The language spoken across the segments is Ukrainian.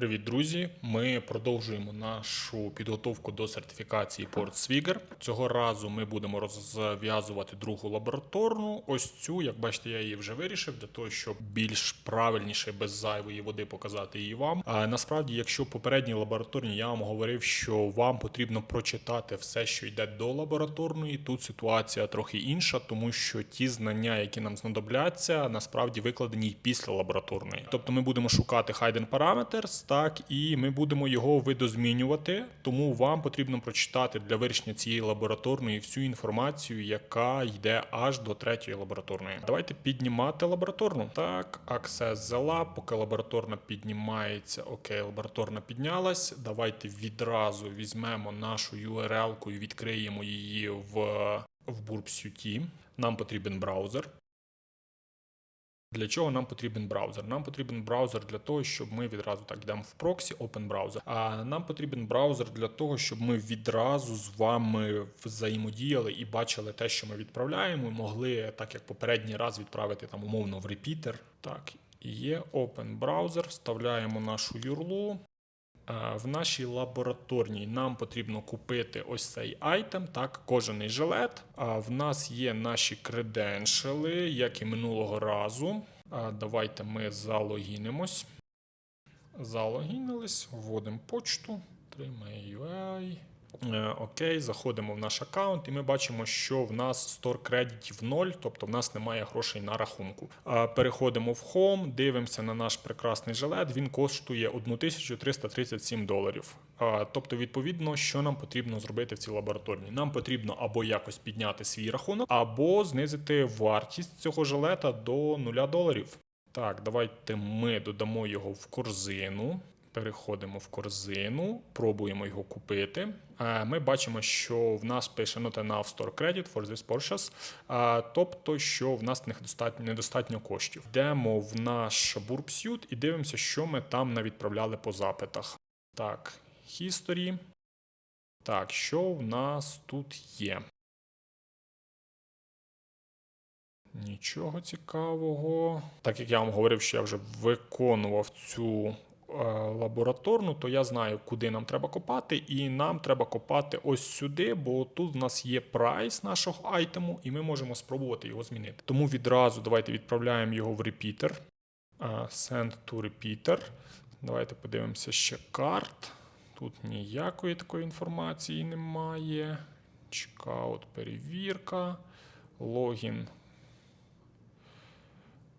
Привіт, друзі! Ми продовжуємо нашу підготовку до сертифікації Port Swigger. Цього разу ми будемо розв'язувати другу лабораторну. Ось цю, як бачите, я її вже вирішив для того, щоб більш правильніше без зайвої води показати її вам. А насправді, якщо попередній лабораторні я вам говорив, що вам потрібно прочитати все, що йде до лабораторної, тут ситуація трохи інша, тому що ті знання, які нам знадобляться, насправді викладені й після лабораторної. Тобто ми будемо шукати hidden parameters, так і ми будемо його видозмінювати. Тому вам потрібно прочитати для вирішення цієї лабораторної всю інформацію, яка йде аж до третьої лабораторної. Давайте піднімати лабораторну. Так, the Lab, поки лабораторна піднімається. Окей, лабораторна піднялась. Давайте відразу візьмемо нашу URL-ку і відкриємо її в, в BurbSUT. Нам потрібен браузер. Для чого нам потрібен браузер? Нам потрібен браузер для того, щоб ми відразу так йдемо в проксі, open браузер. А нам потрібен браузер для того, щоб ми відразу з вами взаємодіяли і бачили те, що ми відправляємо, і могли, так як попередній раз, відправити там умовно в репітер. Так, є open браузер, вставляємо нашу юрлу. Е, В нашій лабораторній нам потрібно купити ось цей айтем, так, кожаний жилет. А в нас є наші креденшали, як і минулого разу. Давайте ми залогінимось. Залогінились, вводимо почту. Trimay.ua. Е, Окей, заходимо в наш аккаунт, і ми бачимо, що в нас стор кредитів 0, тобто в нас немає грошей на рахунку. Переходимо в Home, дивимося на наш прекрасний жилет. Він коштує 1337 доларів. Тобто, відповідно, що нам потрібно зробити в цій лабораторній? Нам потрібно або якось підняти свій рахунок, або знизити вартість цього жилета до 0 доларів. Так, давайте ми додамо його в корзину. Переходимо в корзину, пробуємо його купити. Е, Ми бачимо, що в нас пише not enough store credit for this purchase, е, тобто, що в нас недостатньо, недостатньо коштів. Йдемо в наш Burbsuit і дивимося, що ми там навідправляли по запитах. Так, history. Так, що в нас тут є? Нічого цікавого. Так як я вам говорив, що я вже виконував цю лабораторну, то я знаю, куди нам треба копати, і нам треба копати ось сюди, бо тут в нас є прайс нашого айтему, і ми можемо спробувати його змінити. Тому відразу давайте відправляємо його в репітер. Е, Send to repeater. Давайте подивимося ще карт. Тут ніякої такої інформації немає. Чекаут, перевірка, логін.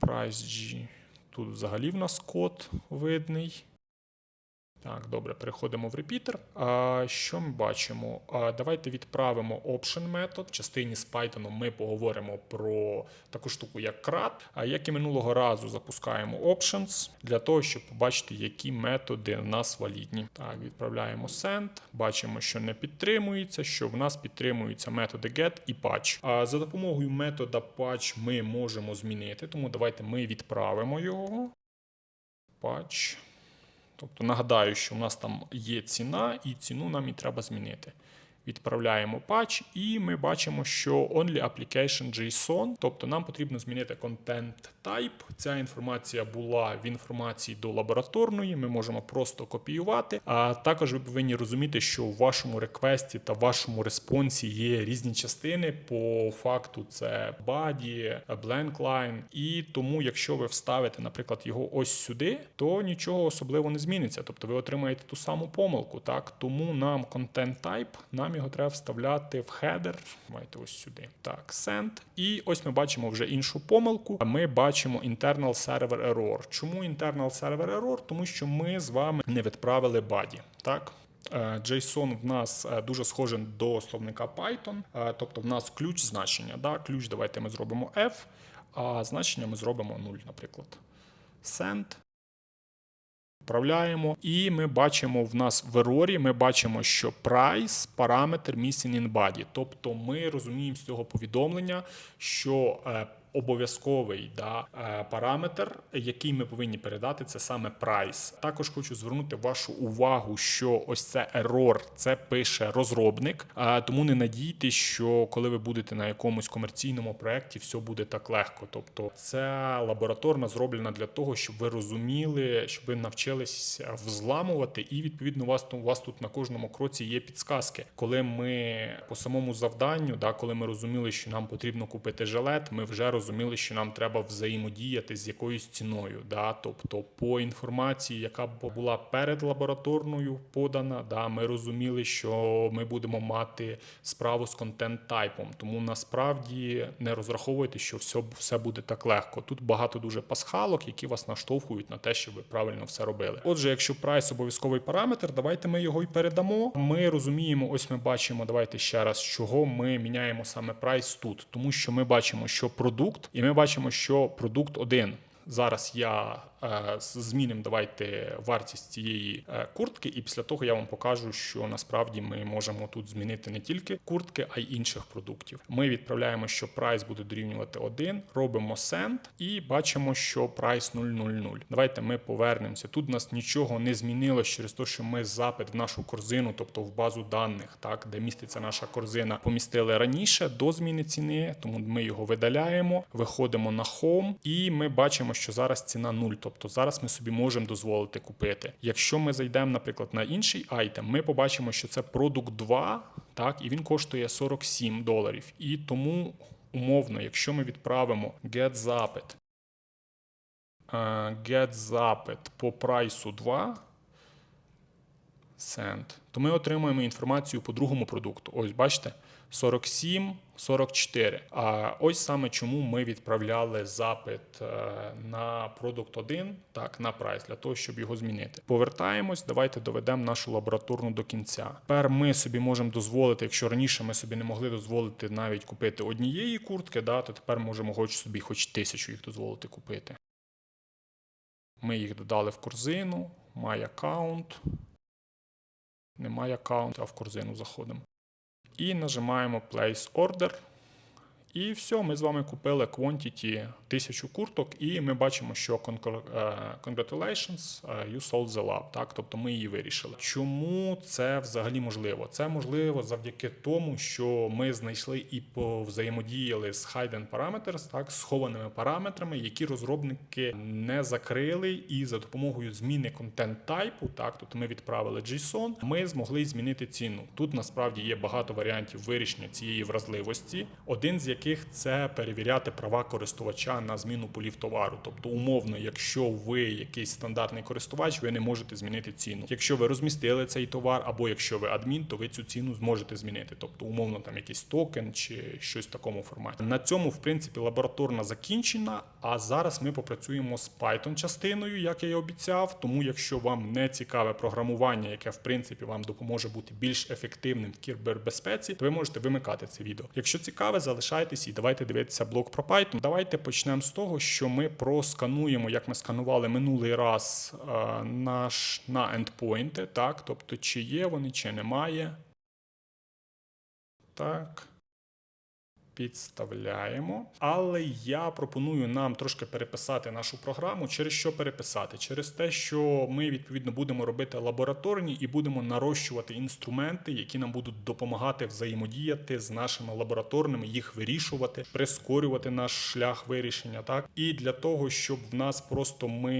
Price G. Тут взагалі в нас код видний. Так, добре, переходимо в репітер. А, що ми бачимо? Давайте відправимо option метод. В частині з Python ми поговоримо про таку штуку, як CRAT. А як і минулого разу запускаємо options для того, щоб побачити, які методи в нас валідні. Так, відправляємо send. Бачимо, що не підтримується, що в нас підтримуються методи get і patch. А за допомогою метода patch ми можемо змінити, тому давайте ми відправимо його. Patch. Тобто нагадаю, що у нас там є ціна, і ціну нам і треба змінити. Відправляємо патч, і ми бачимо, що only application JSON, тобто нам потрібно змінити content type. Ця інформація була в інформації до лабораторної. Ми можемо просто копіювати. А також ви повинні розуміти, що у вашому реквесті та вашому респонсі є різні частини. По факту це body, blank line. І тому, якщо ви вставите, наприклад, його ось сюди, то нічого особливо не зміниться. Тобто ви отримаєте ту саму помилку. Так, тому нам content type, нам його треба вставляти в header. Давайте ось сюди. Так, send. І ось ми бачимо вже іншу помилку. Ми бачимо internal server error. Чому internal server error? Тому що ми з вами не відправили body. Так. Е, JSON в нас е, дуже схожий до словника Python, е, тобто в нас ключ значення. Да? Ключ давайте ми зробимо F, а значення ми зробимо 0, наприклад. Send. Вправляємо, і ми бачимо в нас в ерорі, ми бачимо, що price параметр missing in body. Тобто ми розуміємо з цього повідомлення, що е, обов'язковий да, е, параметр, який ми повинні передати, це саме прайс. Також хочу звернути вашу увагу, що ось це error, це пише розробник. А тому не надійтесь, що коли ви будете на якомусь комерційному проєкті, все буде так легко. Тобто, це лабораторна зроблена для того, щоб ви розуміли, щоб ви навчились взламувати, і відповідно у вас у вас тут на кожному кроці є підсказки. Коли ми по самому завданню, да, коли ми розуміли, що нам потрібно купити жилет, ми вже розуміли, що нам треба взаємодіяти з якоюсь ціною. Да, тобто, по інформації, яка була перед лабораторною подана, да, ми розуміли, що ми будемо мати справу з контент-тайпом. Тому насправді не розраховуйте, що все, все буде так легко. Тут багато дуже пасхалок, які вас наштовхують на те, щоб ви правильно все робили. Отже, якщо прайс обов'язковий параметр, давайте ми його й передамо. Ми розуміємо, ось ми бачимо, давайте ще раз, чого ми міняємо саме прайс тут, тому що ми бачимо, що продукт, і ми бачимо, що продукт один. Зараз я змінимо давайте вартість цієї е, куртки, і після того я вам покажу, що насправді ми можемо тут змінити не тільки куртки, а й інших продуктів. Ми відправляємо, що прайс буде дорівнювати 1, робимо send і бачимо, що прайс 000. Давайте ми повернемося. Тут у нас нічого не змінилось через те, що ми запит в нашу корзину, тобто в базу даних, так де міститься наша корзина, помістили раніше до зміни ціни, тому ми його видаляємо, виходимо на Home, і ми бачимо, що зараз ціна 0. Тобто зараз ми собі можемо дозволити купити. Якщо ми зайдемо, наприклад, на інший айтем, ми побачимо, що це продукт 2, так, і він коштує 47 доларів. І тому умовно, якщо ми відправимо get запит, е, get запит по прайсу 2, send, то ми отримуємо інформацію по другому продукту. Ось бачите, 47, 44. А ось саме чому ми відправляли запит е, на продукт 1, так, на прайс, для того, щоб його змінити. Повертаємось, давайте доведемо нашу лабораторну до кінця. Тепер ми собі можемо дозволити, якщо раніше ми собі не могли дозволити навіть купити однієї куртки, да, то тепер можемо хоч собі хоч тисячу їх дозволити купити. Ми їх додали в корзину, My аккаунт. Немає аккаунту, а в корзину заходимо. І нажимаємо Place Order. І все, ми з вами купили quantity 1000 курток, і ми бачимо, що е, congratulations, е, you sold the lab. Так, тобто ми її вирішили. Чому це взагалі можливо? Це можливо завдяки тому, що ми знайшли і взаємодіяли з hidden parameters, так, схованими параметрами, які розробники не закрили, і за допомогою зміни контент тайпу, так, тобто ми відправили JSON, ми змогли змінити ціну. Тут насправді є багато варіантів вирішення цієї вразливості. Один з яких це перевіряти права користувача на зміну полів товару. Тобто, умовно, якщо ви якийсь стандартний користувач, ви не можете змінити ціну. Якщо ви розмістили цей товар, або якщо ви адмін, то ви цю ціну зможете змінити. Тобто, умовно, там якийсь токен чи щось в такому форматі. На цьому, в принципі, лабораторна закінчена. А зараз ми попрацюємо з Python частиною, як я і обіцяв. Тому, якщо вам не цікаве програмування, яке в принципі вам допоможе бути більш ефективним в кібербезпеці, то ви можете вимикати це відео. Якщо цікаве, залишайтесь і давайте дивитися блок про Python. Давайте почнемо з того, що ми проскануємо, як ми сканували минулий раз е, наш на ендпойнти, так, тобто чи є вони, чи немає. Так. Підставляємо. Але я пропоную нам трошки переписати нашу програму. Через що переписати? Через те, що ми відповідно будемо робити лабораторні і будемо нарощувати інструменти, які нам будуть допомагати взаємодіяти з нашими лабораторними, їх вирішувати, прискорювати наш шлях вирішення. Так і для того, щоб в нас просто ми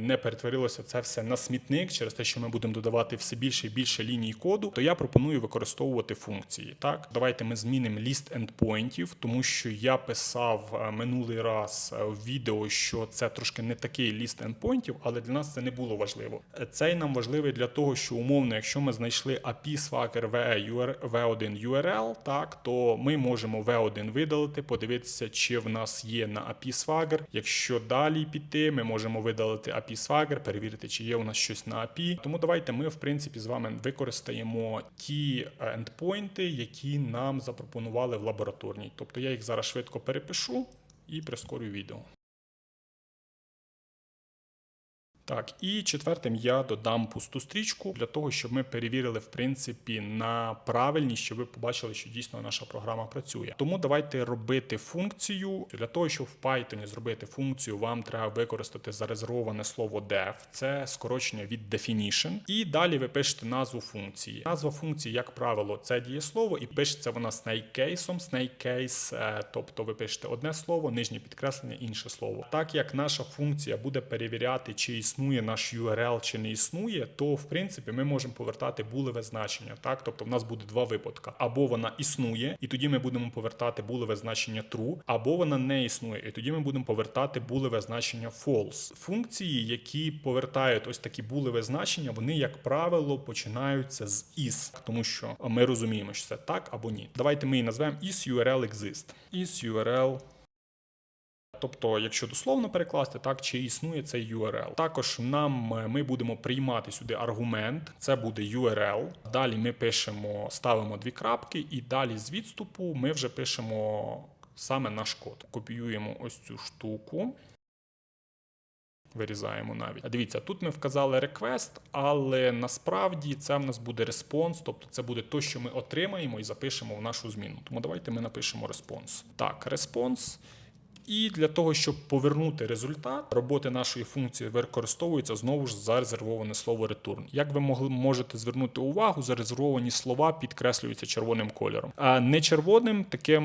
не перетворилося це все на смітник, через те, що ми будемо додавати все більше і більше ліній коду, то я пропоную використовувати функції. Так, давайте ми змінимо ліст endpointів, тому що я писав е, минулий раз е, в відео, що це трошки не такий ліст endpointів, але для нас це не було важливо. Е, Цей нам важливий для того, що умовно, якщо ми знайшли API Swagger VE V1 URL, так то ми можемо V1 видалити, подивитися, чи в нас є на API Swagger. Якщо далі піти, ми можемо видалити API Swagger, перевірити, чи є у нас щось на API. Тому давайте ми, в принципі, з вами використаємо ті е, ендпойнти, які нам запропонували в лабораторній. Тобто я їх зараз швидко перепишу і прискорю відео. Так, і четвертим я додам пусту стрічку для того, щоб ми перевірили в принципі на правильність, щоб ви побачили, що дійсно наша програма працює. Тому давайте робити функцію. Для того, щоб в Python зробити функцію, вам треба використати зарезервоване слово def. Це скорочення від definition. І далі ви пишете назву функції. Назва функції, як правило, це дієслово, і пишеться вона snake case, snake case, е, тобто ви пишете одне слово, нижнє підкреслення, інше слово. Так як наша функція буде перевіряти, чи існує наш URL, чи не існує, то в принципі ми можемо повертати булеве значення. Так, тобто в нас буде два випадки: або вона існує, і тоді ми будемо повертати булеве значення true, або вона не існує, і тоді ми будемо повертати булеве значення false. Функції, які повертають ось такі булеве значення, вони, як правило, починаються з is, тому що ми розуміємо, що це так або ні. Давайте ми її назвемо is URL exist. is URL Тобто, якщо дословно перекласти, так чи існує цей URL. Також нам е, ми будемо приймати сюди аргумент, це буде URL. Далі ми пишемо, ставимо дві крапки, і далі з відступу ми вже пишемо саме наш код. Копіюємо ось цю штуку. Вирізаємо навіть. Дивіться, тут ми вказали request, але насправді це в нас буде response, тобто це буде те, що ми отримаємо і запишемо в нашу зміну. Тому давайте ми напишемо response. Так, response. І для того, щоб повернути результат роботи нашої функції, використовується знову ж зарезервоване слово return. Як ви могли можете звернути увагу, зарезервовані слова підкреслюються червоним кольором, а не червоним, таким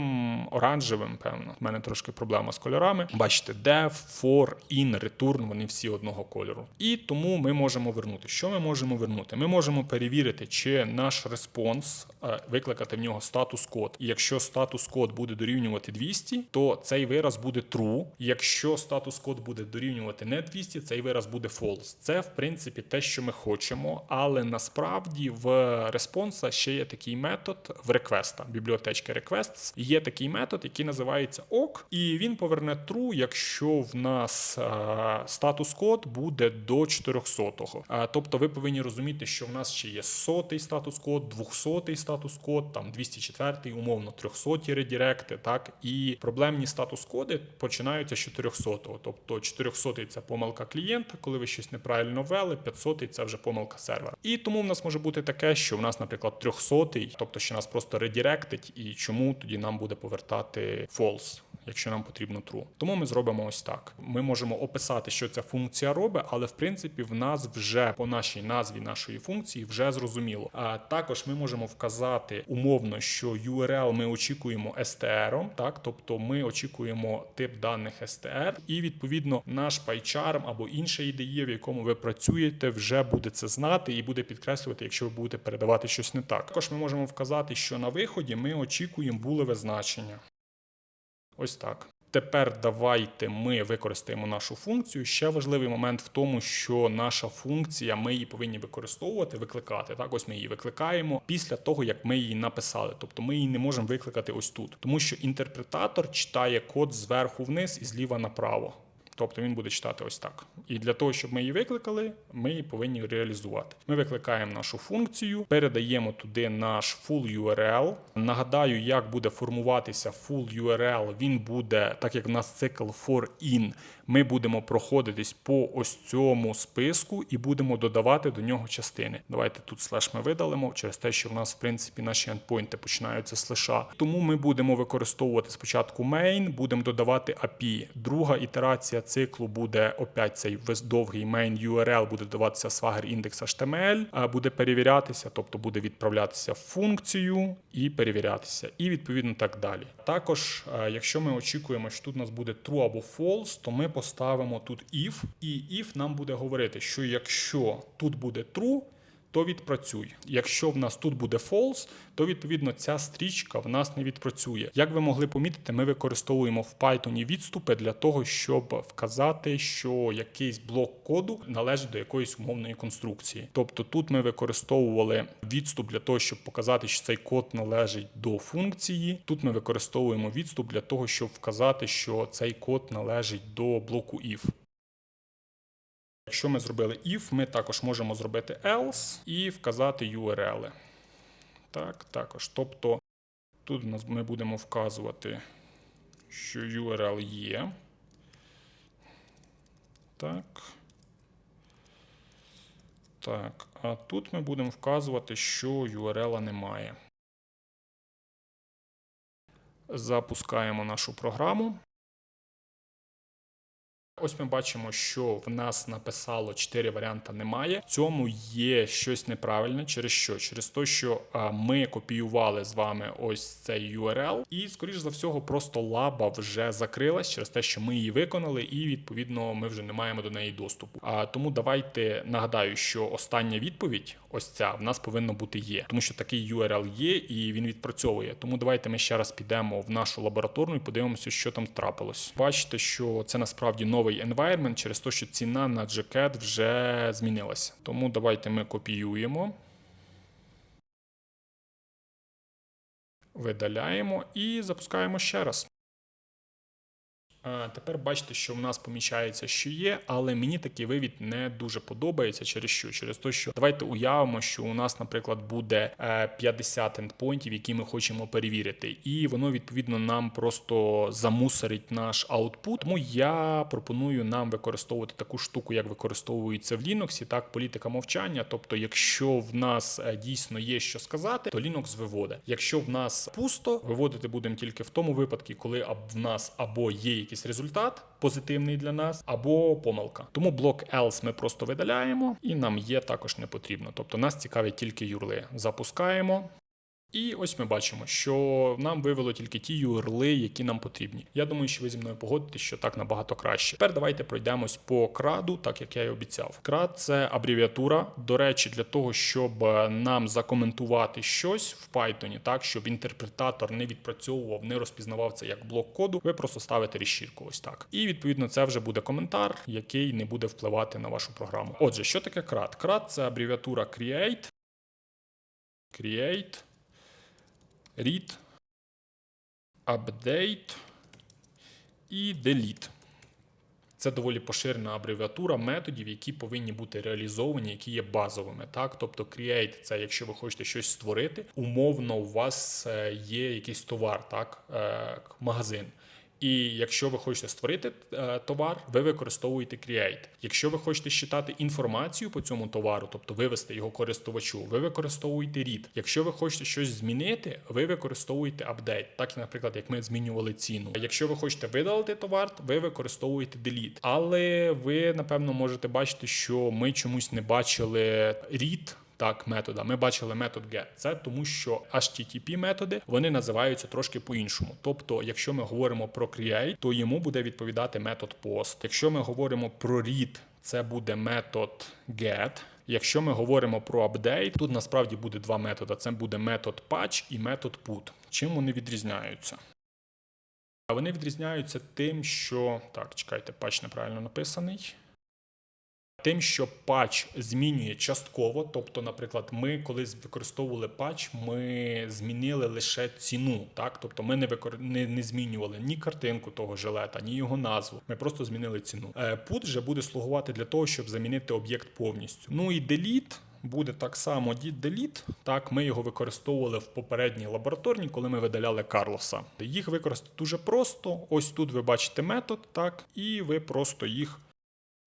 оранжевим. Певно, У мене трошки проблема з кольорами. Бачите, def, for, in, return, вони всі одного кольору. І тому ми можемо вернути. Що ми можемо вернути? Ми можемо перевірити, чи наш респонс е, викликати в нього статус код. І якщо статус код буде дорівнювати 200, то цей вираз буде true. Якщо статус код буде дорівнювати не 200, цей вираз буде false. Це в принципі те, що ми хочемо, але насправді в респонса ще є такий метод в реквеста, бібліотечки requests. Є такий метод, який називається ok, і він поверне true, якщо в нас е, статус код буде до 400-го. Е, тобто ви повинні розуміти, що в нас ще є сотий статус код, 200-й статус код, там 204-й, умовно 300-ті редіректи, так і проблемні статус коди починаються з 400-го. Тобто 400-й це помилка клієнта, коли ви щось неправильно ввели, 500-й це вже помилка сервера. І тому в нас може бути таке, що в нас, наприклад, 300-й, тобто що нас просто редіректить, і чому тоді нам буде повертати false. Якщо нам потрібно true. Тому ми зробимо ось так. Ми можемо описати, що ця функція робить, але в принципі в нас вже по нашій назві нашої функції вже зрозуміло. А також ми можемо вказати умовно, що URL ми очікуємо STR, так тобто ми очікуємо тип даних STR, і відповідно наш PyCharm або інша IDE, в якому ви працюєте, вже буде це знати і буде підкреслювати, якщо ви будете передавати щось не так. Також ми можемо вказати, що на виході ми очікуємо булеве значення. Ось так. Тепер давайте ми використаємо нашу функцію. Ще важливий момент в тому, що наша функція, ми її повинні використовувати, викликати. Так, ось ми її викликаємо після того, як ми її написали. Тобто ми її не можемо викликати ось тут, тому що інтерпретатор читає код зверху вниз і зліва направо. Тобто він буде читати ось так. І для того, щоб ми її викликали, ми її повинні реалізувати. Ми викликаємо нашу функцію, передаємо туди наш full URL. Нагадаю, як буде формуватися full URL. Він буде, так як в нас цикл for in, ми будемо проходитись по ось цьому списку і будемо додавати до нього частини. Давайте тут слеш ми видалимо через те, що в нас, в принципі, наші ендпойнти починаються з слеша. Тому ми будемо використовувати спочатку main, будемо додавати API. Друга ітерація циклу буде опять цей весь довгий main URL, буде додаватися swagger index HTML, а буде перевірятися, тобто буде відправлятися в функцію і перевірятися, і відповідно так далі. Також, е, якщо ми очікуємо, що тут у нас буде true або false, то ми поставимо тут if, і if нам буде говорити, що якщо тут буде true, то відпрацюй. Якщо в нас тут буде false, то відповідно ця стрічка в нас не відпрацює. Як ви могли помітити, ми використовуємо в Python відступи для того, щоб вказати, що якийсь блок коду належить до якоїсь умовної конструкції. Тобто тут ми використовували відступ для того, щоб показати, що цей код належить до функції. Тут ми використовуємо відступ для того, щоб вказати, що цей код належить до блоку if. Якщо ми зробили if, ми також можемо зробити else і вказати URL. Так, також. Тобто тут ми будемо вказувати, що URL є. Так. Так, а тут ми будемо вказувати, що URL немає. Запускаємо нашу програму. Ось ми бачимо, що в нас написало 4 варіанти немає. В цьому є щось неправильне. Через що? Через те, що ми копіювали з вами ось цей URL, і, скоріш за всього, просто лаба вже закрилась через те, що ми її виконали, і відповідно ми вже не маємо до неї доступу. А тому давайте нагадаю, що остання відповідь, ось ця, в нас повинно бути є, тому що такий URL є і він відпрацьовує. Тому давайте ми ще раз підемо в нашу лабораторну і подивимося, що там трапилось. Бачите, що це насправді новий environment через те, що ціна на джекет вже змінилася. Тому давайте ми копіюємо. Видаляємо і запускаємо ще раз. А, Тепер бачите, що в нас помічається, що є, але мені такий вивід не дуже подобається. Через що? Через те, що давайте уявимо, що у нас, наприклад, буде е, 50 ендпойнтів, які ми хочемо перевірити, і воно відповідно нам просто замусорить наш аутпут. Тому я пропоную нам використовувати таку штуку, як використовується в Linux, так політика мовчання. Тобто, якщо в нас е, дійсно є що сказати, то Linux виводить. Якщо в нас пусто, виводити будемо тільки в тому випадку, коли в нас або є якийсь результат позитивний для нас, або помилка. Тому блок else ми просто видаляємо, і нам є також не потрібно. Тобто нас цікавить тільки юрли. Запускаємо. І ось ми бачимо, що нам вивело тільки ті URL, які нам потрібні. Я думаю, що ви зі мною погодитесь, що так набагато краще. Тепер давайте пройдемось по краду, так як я і обіцяв. Крад це абревіатура. До речі, для того, щоб е, нам закоментувати щось в Python, так щоб інтерпретатор не відпрацьовував, не розпізнавав це як блок коду. Ви просто ставите решітку. Ось так. І відповідно це вже буде коментар, який не буде впливати на вашу програму. Отже, що таке крад? Крад це абревіатура create. Create read, update і delete. Це доволі поширена абревіатура методів, які повинні бути реалізовані, які є базовими. Так, тобто create – це якщо ви хочете щось створити, умовно у вас е, є якийсь товар, так, е, магазин. І якщо ви хочете створити е, товар, ви використовуєте create. Якщо ви хочете считати інформацію по цьому товару, тобто вивести його користувачу, ви використовуєте read. Якщо ви хочете щось змінити, ви використовуєте update. Так, наприклад, як ми змінювали ціну. Якщо ви хочете видалити товар, ви використовуєте delete. Але ви напевно можете бачити, що ми чомусь не бачили read так, метода. Ми бачили метод get. Це тому, що HTTP методи вони називаються трошки по-іншому. Тобто, якщо ми говоримо про create, то йому буде відповідати метод post. Якщо ми говоримо про read, це буде метод get. Якщо ми говоримо про update, тут насправді буде два методи: це буде метод patch і метод put. Чим вони відрізняються? А Вони відрізняються тим, що так, чекайте, патч неправильно написаний. Тим, що патч змінює частково, тобто, наприклад, ми колись використовували патч, ми змінили лише ціну, так тобто ми не викор... не, не змінювали ні картинку того жилета, ні його назву. Ми просто змінили ціну. Е, Put вже буде слугувати для того, щоб замінити об'єкт повністю. Ну і delete буде так само delete. Так, ми його використовували в попередній лабораторній, коли ми видаляли Карлоса. Їх використати дуже просто. Ось тут ви бачите метод, так, і ви просто їх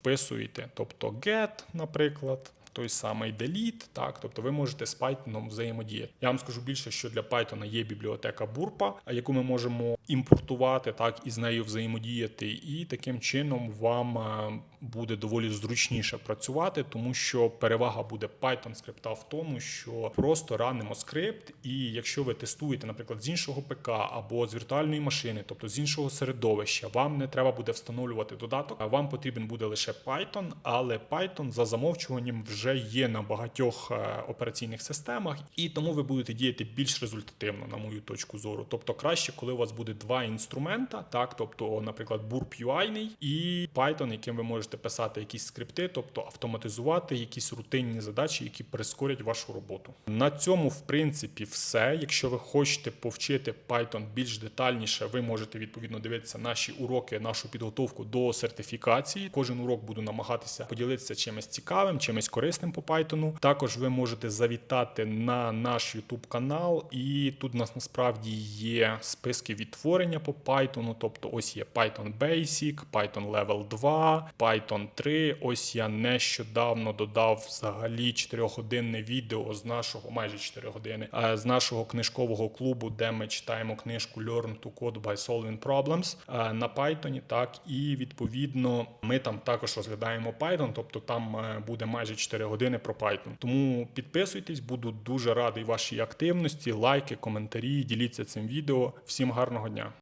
вписуєте, тобто get, наприклад, той самий delete, так, тобто ви можете з Python взаємодіяти. Я вам скажу більше, що для Python є бібліотека Burpa, яку ми можемо імпортувати, так, і з нею взаємодіяти, і таким чином вам е, буде доволі зручніше працювати, тому що перевага буде Python скрипта в тому, що просто ранимо скрипт, і якщо ви тестуєте, наприклад, з іншого ПК або з віртуальної машини, тобто з іншого середовища, вам не треба буде встановлювати додаток, а вам потрібен буде лише Python, але Python за замовчуванням вже є на багатьох е, операційних системах, і тому ви будете діяти більш результативно, на мою точку зору. Тобто краще, коли у вас буде два інструмента, так, тобто, наприклад, Burp UI і Python, яким ви можете писати якісь скрипти, тобто автоматизувати якісь рутинні задачі, які прискорять вашу роботу. На цьому, в принципі, все. Якщо ви хочете повчити Python більш детальніше, ви можете відповідно дивитися наші уроки, нашу підготовку до сертифікації. Кожен урок буду намагатися поділитися чимось цікавим, чимось корисним по Python. Також ви можете завітати на наш YouTube канал, і тут у нас насправді є списки від створення по Python. Тобто, ось є Python Basic, Python Level 2, Python 3. Ось я нещодавно додав взагалі 4-годинне відео з нашого, майже 4 години, е, з нашого книжкового клубу, де ми читаємо книжку Learn to Code by Solving Problems е, на Python. Так, і відповідно ми там також розглядаємо Python, тобто там е, буде майже 4 години про Python. Тому підписуйтесь, буду дуже радий вашій активності, лайки, коментарі, діліться цим відео. Всім гарного дня!